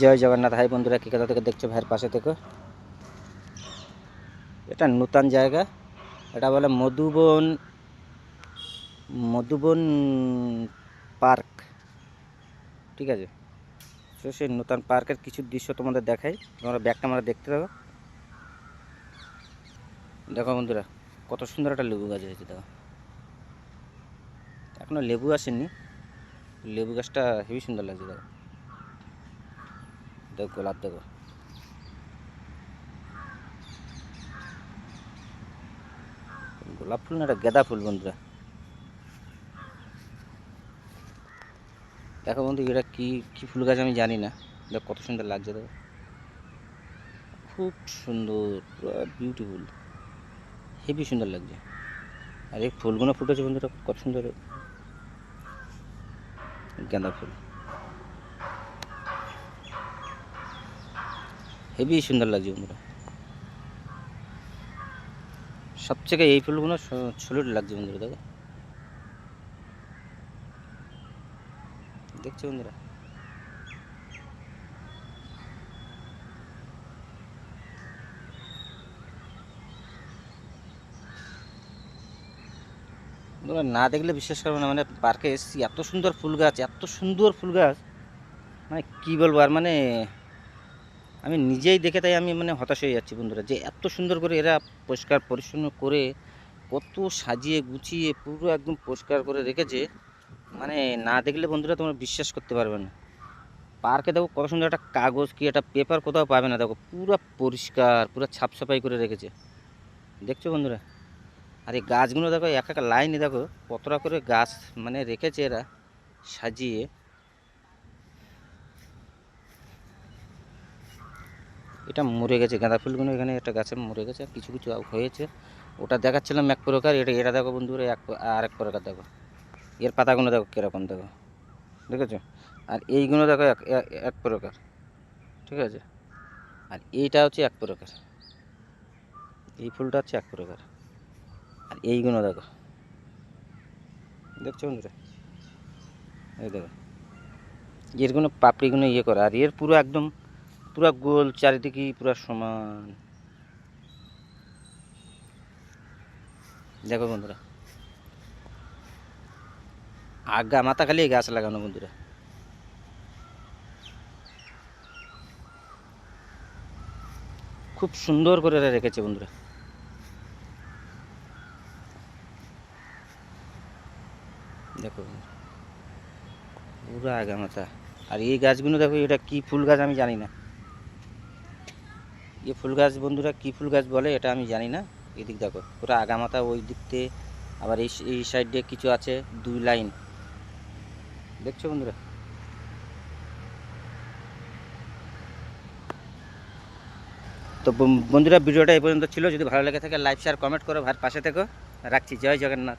জয় Jagannath. High বন্ধুরা, কি কথা থেকে দেখছ ভাইয়ের পাশে থেকে। এটা নূতন জায়গা। এটা বলে মধুবন মধুবন পার্ক। ঠিক আছে? তো সেই নূতন পার্কের কিছু দৃশ্য তোমাদের দেখাই। তোমরা ব্যাগটা আমরা দেখতে থাকো। দেখো বন্ধুরা, কত সুন্দর একটা লেবু গাছ হয়েছে, দেখো। এখনও লেবু আসেনি। লেবু গাছটা হেবি সুন্দর লাগছে, দেখো। দেখো গোলাপ দেখো গোলাপ ফুল না এটা গাঁদা ফুল বন্ধুরা দেখো বন্ধু এটা কি কি ফুল গাছ আমি জানি না দেখো কত সুন্দর লাগছে দেখো খুব সুন্দর বিউটিফুল হেভি সুন্দর লাগছে আর এই ফুলগুলো ফুটেছে বন্ধুরা কত সুন্দর গাঁদা ফুল হেভি সুন্দর লাগছে বন্ধুরা। সবথেকে এই ফুলগুলো ছলুট লাগছে বন্ধুরা, দেখো। দেখছ বন্ধুরা, না দেখলে বিশ্বাস করব না মানে পার্কে এসেছি, এত সুন্দর ফুল গাছ, এত সুন্দর ফুল গাছ। মানে কী বলব, আর মানে আমি নিজেই দেখে তাই আমি মানে হতাশ হয়ে যাচ্ছি বন্ধুরা, যে এত সুন্দর করে এরা পরিষ্কার পরিচ্ছন্ন করে কত সাজিয়ে গুছিয়ে পুরো একদম পরিষ্কার করে রেখেছে। মানে না দেখলে বন্ধুরা তোমরা বিশ্বাস করতে পারবে না। পার্কে দেখো কত সুন্দর একটা কাগজ কি, একটা পেপার কোথাও পাবে না, দেখো পুরো পরিষ্কার, পুরো ছাপ সাফাই করে রেখেছে। দেখছ বন্ধুরা? আর এই গাছগুলো দেখো, এক এক লাইনে দেখো, কতটা করে গাছ মানে রেখেছে এরা সাজিয়ে। এটা মরে গেছে, গাঁদা ফুলগুলো এখানে একটা গাছে মরে গেছে কিছু কিছু হয়েছে। ওটা দেখাচ্ছিলাম এক প্রকার, এটা এটা দেখো বন্ধুরা, এক আর এক প্রকার দেখো। এর পাতাগুলো দেখো কীরকম দেখো। দেখেছ? আর এইগুলো দেখো এক, এক- প্রকার। ঠিক আছে? আর এইটা হচ্ছে এক প্রকার। এই ফুলটা হচ্ছে এক প্রকার। আর এইগুলো দেখো। দেখছ বন্ধুরা? এই দেখো। এরগুলো পাপড়িগুলো ইয়ে করে আর এর পুরো একদম পুরো গোল চারিদিকে পুরো সমান। দেখো বন্ধুরা। আগা মাথা খালি গাছ লাগানো বন্ধুরা। খুব সুন্দর করে রেখেছে বন্ধুরা। দেখো। পুরো আগা মাথা। আর এই গাছগুলো দেখো, এটা কি ফুল গাছ আমি জানি না। এই ফুল গাছ বন্ধুরা কি ফুল গাছ বলে এটা আমি জানি না। এদিক দেখো পুরো আগামাথা ওই দিক দিয়ে, আবার এই এই সাইড কিছু আছে, দুই লাইন। দেখছ বন্ধুরা? তো বন্ধুরা, ভিডিওটা এই পর্যন্ত ছিল। যদি ভালো লেগে থাকে লাইক শেয়ার কমেন্ট করো। ভাইয়ের পাশে থেকো। রাখছি। জয় জগন্নাথ।